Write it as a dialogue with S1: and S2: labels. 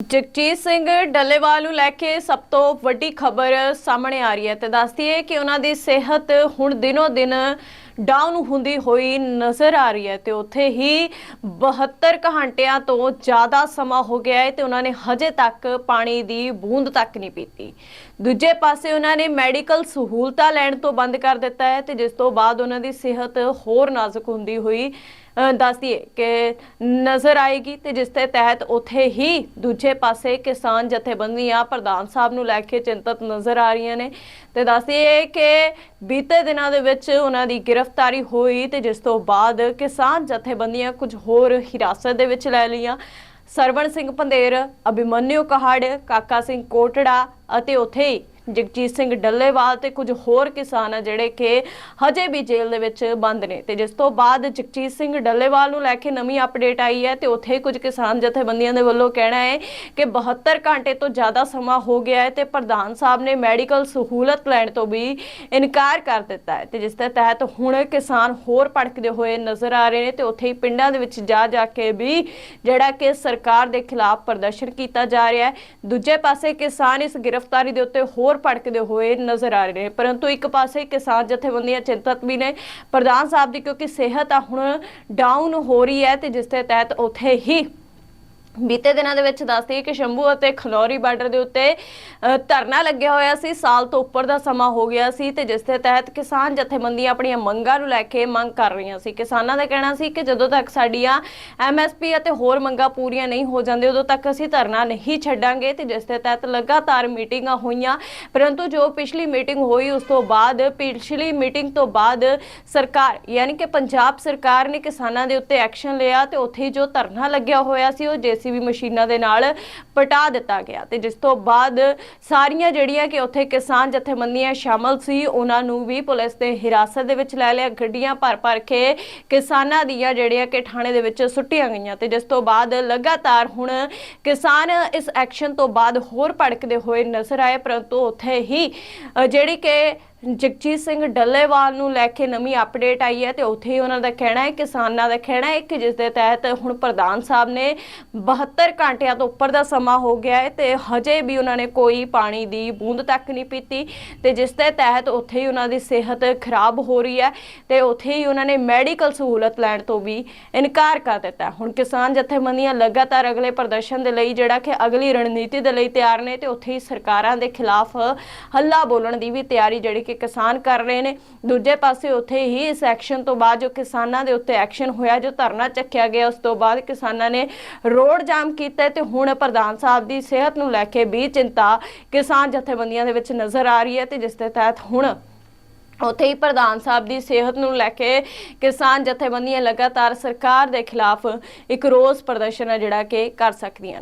S1: ਜਗਜੀਤ ਸਿੰਘ ਡੱਲੇਵਾਲ ਨੂੰ ਲੈ ਕੇ ਸਭ ਤੋਂ ਵੱਡੀ ਖਬਰ ਸਾਹਮਣੇ ਆ ਰਹੀ ਹੈ ਤੇ ਦੱਸਦੀ ਹੈ ਕਿ ਉਹਨਾਂ ਦੀ ਸਿਹਤ ਹੁਣ ਦਿਨੋ ਦਿਨ ਡਾਊਨ ਹੁੰਦੀ ਹੋਈ ਨਜ਼ਰ ਆ ਰਹੀ ਹੈ ਤੇ ਉੱਥੇ ਹੀ 72 ਘੰਟਿਆਂ ਤੋਂ ਜ਼ਿਆਦਾ ਸਮਾਂ ਹੋ ਗਿਆ ਹੈ ਤੇ ਉਹਨਾਂ ਨੇ ਹਜੇ ਤੱਕ ਪਾਣੀ ਦੀ ਬੂੰਦ ਤੱਕ ਨਹੀਂ ਪੀਤੀ। ਦੂਜੇ ਪਾਸੇ ਉਹਨਾਂ ਨੇ ਮੈਡੀਕਲ ਸਹੂਲਤਾਂ ਲੈਣ ਤੋਂ ਬੰਦ ਕਰ ਦਿੱਤਾ ਹੈ ਤੇ ਜਿਸ ਤੋਂ ਬਾਅਦ ਉਹਨਾਂ ਦੀ ਸਿਹਤ ਹੋਰ ਨਾਜ਼ੁਕ ਹੁੰਦੀ ਹੋਈ ਅ, ਦੱਸਦੀ ਹੈ ਕਿ ਨਜ਼ਰ ਆਏਗੀ ਤੇ ਜਿਸ ਦੇ ਤਹਿਤ ਉੱਥੇ ਹੀ ਦੂਜੇ ਪਾਸੇ ਕਿਸਾਨ ਜਥੇਬੰਦੀਆਂ ਪ੍ਰਧਾਨ ਸਾਹਿਬ ਨੂੰ ਲੈ ਕੇ ਚਿੰਤਤ ਨਜ਼ਰ ਆ ਰਹੀਆਂ ਨੇ। ਤੇ ਦੱਸਦੀ ਹੈ ਕਿ ਬੀਤੇ ਦਿਨਾਂ ਦੇ ਵਿੱਚ ਉਹਨਾਂ ਦੀ ਗ੍ਰਿਫਤਾਰੀ ਗ੍ਰਿਫ਼ਤਾਰੀ ਹੋਈ ਤੇ ਜਿਸ ਤੋਂ ਬਾਅਦ ਕਿਸਾਨ ਜਥੇਬੰਦੀਆਂ ਕੁਝ ਹੋਰ ਹਿਰਾਸਤ ਦੇ ਵਿੱਚ ਲੈ ਲਈਆਂ। ਸਰਵਣ ਸਿੰਘ ਪੰਦੇਰ ਅਭਿਮਨਿਊ ਕਹਾੜ, ਕਾਕਾ ਸਿੰਘ ਕੋਟੜਾ ਅਤੇ ਉੱਥੇ ਹੀ ਜਗਜੀਤ ਸਿੰਘ ਡੱਲੇਵਾਲ ਤੇ ਕੁਝ ਹੋਰ ਕਿਸਾਨ ਆ ਜਿਹੜੇ ਕਿ ਹਜੇ ਵੀ ਜੇਲ੍ਹ ਦੇ ਵਿੱਚ ਬੰਦ ਨੇ। ਤੇ ਜਿਸ ਤੋਂ ਬਾਅਦ ਜਗਜੀਤ ਸਿੰਘ ਡੱਲੇਵਾਲ ਨੂੰ ਲੈ ਕੇ ਨਵੀਂ ਅਪਡੇਟ ਆਈ ਹੈ ਤੇ ਉੱਥੇ ਕੁਝ ਕਿਸਾਨ ਜਥੇਬੰਦੀਆਂ ਦੇ ਵੱਲੋਂ ਕਹਿਣਾ ਹੈ ਕਿ 72 ਘੰਟੇ ਤੋਂ ਜ਼ਿਆਦਾ ਸਮਾਂ ਹੋ ਗਿਆ ਹੈ ਤੇ ਪ੍ਰਧਾਨ ਸਾਹਿਬ ਨੇ ਮੈਡੀਕਲ ਸਹੂਲਤ ਲੈਣ ਤੋਂ ਵੀ ਇਨਕਾਰ ਕਰ ਦਿੱਤਾ ਹੈ। ਤੇ ਜਿਸ ਦੇ ਤਹਿਤ ਹੁਣ ਕਿਸਾਨ ਹੋਰ ਭੜਕਦੇ ਹੋਏ ਨਜ਼ਰ ਆ ਰਹੇ ਨੇ ਤੇ ਉੱਥੇ ਹੀ ਪਿੰਡਾਂ ਦੇ ਵਿੱਚ ਜਾ ਜਾ ਕੇ ਵੀ ਜਿਹੜਾ ਕਿ ਸਰਕਾਰ ਦੇ ਖਿਲਾਫ ਪ੍ਰਦਰਸ਼ਨ ਕੀਤਾ ਜਾ ਰਿਹਾ ਹੈ। ਦੂਜੇ ਪਾਸੇ ਕਿਸਾਨ ਇਸ ਗ੍ਰਿਫਤਾਰੀ ਦੇ ਉੱਤੇ ਹੋਰ ਭੜਕਦੇ ਹੋਏ ਨਜ਼ਰ ਆ ਰਹੇ ਨੇ। ਪਰੰਤੂ ਇੱਕ ਪਾਸੇ ਕਿਸਾਨ ਜਥੇਬੰਦੀਆਂ ਚਿੰਤਤ ਵੀ ਨੇ। ਪ੍ਰਧਾਨ ਸਾਹਿਬ ਦੀ ਕਿਉਂਕਿ ਸਿਹਤ ਆ, ਹੁਣ ਡਾਊਨ ਹੋ ਰਹੀ ਹੈ ਤੇ ਜਿਸ ਦੇ ਤਹਿਤ ਉੱਥੇ ਹੀ ਬੀਤੇ ਦਿਨਾਂ ਦੇ ਵਿੱਚ ਦੱਸਦੀ ਕਿ ਸ਼ੰਭੂ ਅਤੇ ਖਨੌਰੀ ਬਾਰਡਰ ਦੇ ਉੱਤੇ ਧਰਨਾ ਲੱਗਿਆ ਹੋਇਆ ਸੀ। ਸਾਲ ਤੋਂ ਉੱਪਰ ਦਾ ਸਮਾਂ ਹੋ ਗਿਆ ਸੀ ਤੇ ਜਿਸ ਦੇ ਤਹਿਤ ਕਿਸਾਨ ਜਥੇਬੰਦੀਆਂ ਆਪਣੀਆਂ ਮੰਗਾਂ ਨੂੰ ਲੈ ਕੇ ਮੰਗ ਕਰ ਰਹੀਆਂ ਸੀ। ਕਿਸਾਨਾਂ ਦਾ ਕਹਿਣਾ ਸੀ ਕਿ ਜਦੋਂ ਤੱਕ ਸਾਡੀਆਂ ਐਮਐਸਪੀ ਅਤੇ ਹੋਰ ਮੰਗਾਂ ਪੂਰੀਆਂ ਨਹੀਂ ਹੋ ਜਾਂਦੀਆਂ, ਉਦੋਂ ਤੱਕ ਅਸੀਂ ਧਰਨਾ ਨਹੀਂ ਛੱਡਾਂਗੇ ਤੇ ਜਿਸ ਦੇ ਤਹਿਤ ਲਗਾਤਾਰ ਮੀਟਿੰਗਾਂ ਹੋਈਆਂ। ਪਰੰਤੂ ਜੋ ਪਿਛਲੀ ਮੀਟਿੰਗ ਹੋਈ, ਉਸ ਤੋਂ ਬਾਅਦ, ਪਿਛਲੀ ਮੀਟਿੰਗ ਤੋਂ ਬਾਅਦ ਸਰਕਾਰ, ਯਾਨੀ ਕਿ ਪੰਜਾਬ ਸਰਕਾਰ ਨੇ ਕਿਸਾਨਾਂ ਦੇ ਉੱਤੇ ਐਕਸ਼ਨ ਲਿਆ ਤੇ ਉੱਥੇ ਹੀ ਜੋ ਧਰਨਾ ਲੱਗਿਆ ਹੋਇਆ ਸੀ, ਉਹ ਜੀਸੀਬੀ ਮਸ਼ੀਨਾਂ ਦੇ ਨਾਲ ਪਟਾ ਦਿੱਤਾ ਗਿਆ ਤੇ ਜਿਸ ਤੋਂ ਬਾਅਦ ਸਾਰੀਆਂ ਜਿਹੜੀਆਂ ਕਿ ਉੱਥੇ ਕਿਸਾਨ ਜਥੇਬੰਦੀਆਂ ਸ਼ਾਮਲ ਸੀ, ਉਹਨਾਂ ਨੂੰ ਵੀ ਪੁਲਿਸ ਨੇ ਹਿਰਾਸਤ ਦੇ ਵਿੱਚ ਲੈ ਲਿਆ। ਗੱਡੀਆਂ ਭਰ ਭਰ ਕੇ ਕਿਸਾਨਾਂ ਦੀਆਂ ਜਿਹੜੀਆਂ ਕਿ ਥਾਣੇ ਦੇ ਵਿੱਚ ਸੁੱਟੀਆਂ ਗਈਆਂ ਤੇ ਜਿਸ ਤੋਂ ਬਾਅਦ ਲਗਾਤਾਰ ਹੁਣ ਕਿਸਾਨ ਇਸ ਐਕਸ਼ਨ ਤੋਂ ਬਾਅਦ ਹੋਰ ਭੜਕਦੇ ਹੋਏ ਨਜ਼ਰ ਆਏ, ਪਰੰਤੂ ਉੱਥੇ ਹੀ ਜਿਹੜੀ ਕਿ ਜਗਜੀਤ ਸਿੰਘ ਡੱਲੇਵਾਲ ਨੂੰ ਲੈ ਕੇ ਨਵੀਂ ਅਪਡੇਟ ਆਈ ਹੈ ਤੇ ਉੱਥੇ ਹੀ ਉਹਨਾਂ ਦਾ ਕਹਿਣਾ ਹੈ, ਕਿਸਾਨਾਂ ਦਾ ਕਹਿਣਾ ਹੈ ਕਿ ਜਿਸ ਦੇ ਤਹਿਤ ਹੁਣ ਪ੍ਰਧਾਨ ਸਾਹਿਬ ਨੇ 72 ਘੰਟਿਆਂ ਤੋਂ ਉੱਪਰ ਦਾ ਸਮਾਂ ਹੋ ਗਿਆ ਹੈ ਤੇ ਹਜੇ ਵੀ ਉਹਨਾਂ ਨੇ ਕੋਈ ਪਾਣੀ ਦੀ ਬੂੰਦ ਤੱਕ ਨਹੀਂ ਪੀਤੀ ਤੇ ਜਿਸ ਦੇ ਤਹਿਤ ਉੱਥੇ ਹੀ ਉਹਨਾਂ ਦੀ ਸਿਹਤ ਖਰਾਬ ਹੋ ਰਹੀ ਹੈ ਤੇ ਉੱਥੇ ਹੀ ਉਹਨਾਂ ਨੇ ਮੈਡੀਕਲ ਸਹੂਲਤ ਲੈਣ ਤੋਂ ਵੀ ਇਨਕਾਰ ਕਰ ਦਿੱਤਾ ਹੁਣ ਕਿਸਾਨ ਜਥੇਬੰਦੀਆਂ ਲਗਾਤਾਰ ਅਗਲੇ ਪ੍ਰਦਰਸ਼ਨ ਦੇ ਲਈ ਜਿਹੜਾ ਕਿ ਅਗਲੀ ਰਣਨੀਤੀ ਦੇ ਲਈ ਤਿਆਰ ਨੇ ਤੇ ਉੱਥੇ ਹੀ ਸਰਕਾਰਾਂ ਦੇ ਖਿਲਾਫ ਹੱਲਾ ਬੋਲਣ ਦੀ ਵੀ ਤਿਆਰੀ ਜਿਹੜੀ ਕਿ ਕਿਸਾਨ ਕਰ ਰਹੇ ਨੇ। ਦੂਜੇ ਪਾਸੇ ਉੱਥੇ ਹੀ ਇਸ ਐਕਸ਼ਨ ਤੋਂ ਬਾਅਦ ਜੋ ਕਿਸਾਨਾਂ ਦੇ ਉੱਤੇ ਐਕਸ਼ਨ ਹੋਇਆ, ਜੋ ਧਰਨਾ ਚੱਕਿਆ ਗਿਆ, ਉਸ ਤੋਂ ਬਾਅਦ ਕਿਸਾਨਾਂ ਨੇ ਰੋਡ ਜਾਮ ਕੀਤਾ ਤੇ ਹੁਣ ਪ੍ਰਧਾਨ ਸਾਹਿਬ ਦੀ ਸਿਹਤ ਨੂੰ ਲੈ ਕੇ ਵੀ ਚਿੰਤਾ ਕਿਸਾਨ ਜਥੇਬੰਦੀਆਂ ਦੇ ਵਿੱਚ ਨਜ਼ਰ ਆ ਰਹੀ ਹੈ ਤੇ ਜਿਸ ਦੇ ਤਹਿਤ ਹੁਣ ਉੱਥੇ ਹੀ ਪ੍ਰਧਾਨ ਸਾਹਿਬ ਦੀ ਸਿਹਤ ਨੂੰ ਲੈ ਕੇ ਕਿਸਾਨ ਜਥੇਬੰਦੀਆਂ ਲਗਾਤਾਰ ਸਰਕਾਰ ਦੇ ਖਿਲਾਫ ਇੱਕ ਰੋਸ ਪ੍ਰਦਰਸ਼ਨ ਹੈ ਜਿਹੜਾ ਕਿ ਕਰ ਸਕਦੀਆਂ